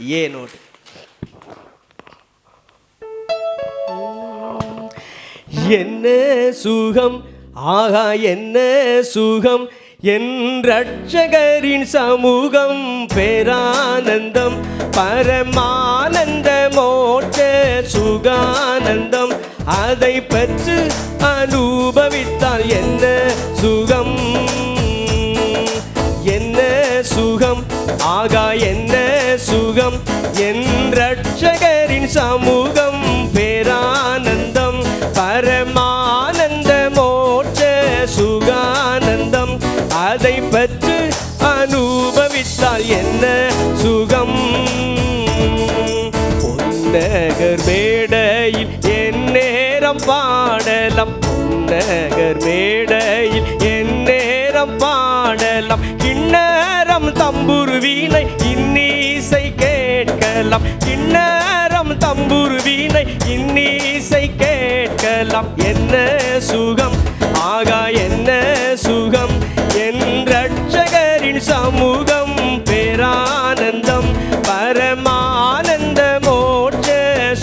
ஏ note. என்ன சுகம்? ஆகா என்ன சுகம்? என் ரட்சகரின் சமூகம் பேரானந்தம் பரமானந்த மோட்ச சுகானந்தம். அதை பெற்று அனுபவித்தால் என்ன சுகம்? என்ன சுகம்? ஆகா என்ன என் ரட்சகரின் சமூகம் பேரானந்தம் பரமானந்த மோட்ச சுகானந்தம். அதை பற்று அனுபவித்தால் என்ன சுகம்? பொன்னகர் மேடையில் என் நேரம் பாடலம். பொன்னகர் மேடையில் கிண்ணறம் தம்புரு வீணை இன்னிசை கேட்கலாம். என்ன சுகம்? ஆகா என்ன சுகம்? என் ரட்சகரின் சமூகம் பேரானந்தம். பரமானந்த மோட்ச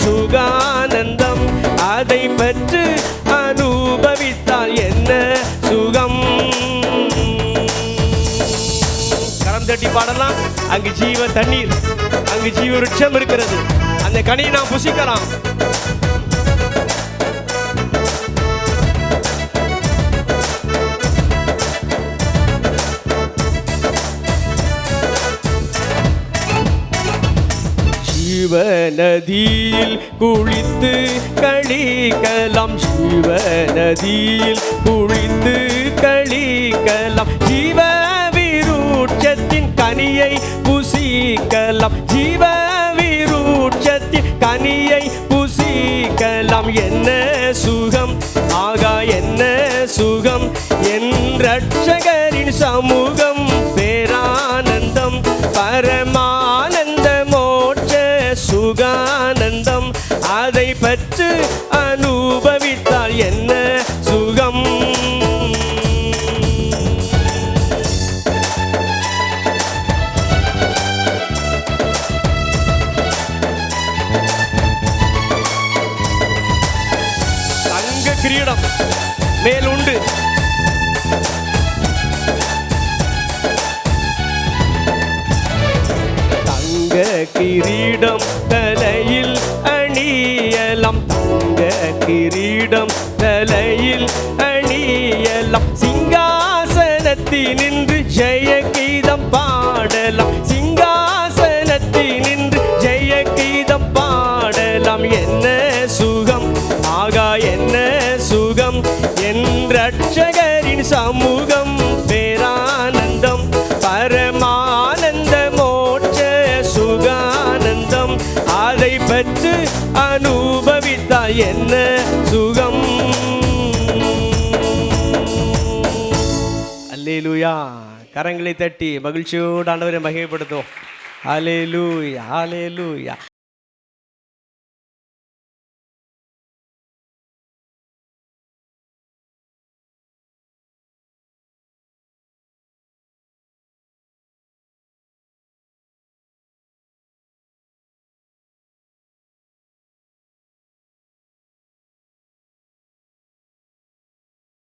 சுகானந்தம். அதை பெற்று அனுபவித்தால் என்ன சுகம்? கரம் தட்டி பாடலாம். அங்கு ஜீவ தண்ணீர் அங்கு ஜீவ விருட்சம் இருக்கிறது. அந்த கனியை நாம் புசிக்கலாம். ஜீவநதியில் குளித்து கழிக்கலாம். ஜீவநதியில் குளித்து கழிக்கலாம். ஜீவ விருட்சத்தின் கனியை புசிக்கலாம். ஜீவ புசிக்கலாம் என்ன சுகம்? ஆகா என்ன சுகம்? என் ரட்சகரின் சமூகம் பேரானந்தம் பரமானந்த மோட்ச சுகானந்தம். அதை பற்று கிரீடம் மேல் உண்டு. தங்க கிரீடம் தலையில் அணியலம். தங்க கிரீடம் தலையில் அணி சுகம் என் ரட்சகரின் சமூகம் பேரானந்தம் பரமானந்த மோட்ச சுகானந்தம். அதை பெற்று அனுபவித்தா என்ன சுகம்? அல்லேலூயா. கரங்களை தட்டி மகிழ்ச்சியோடு ஆண்டவரை மகிமைப்படுத்தும் அலேலூயா அலேலூயா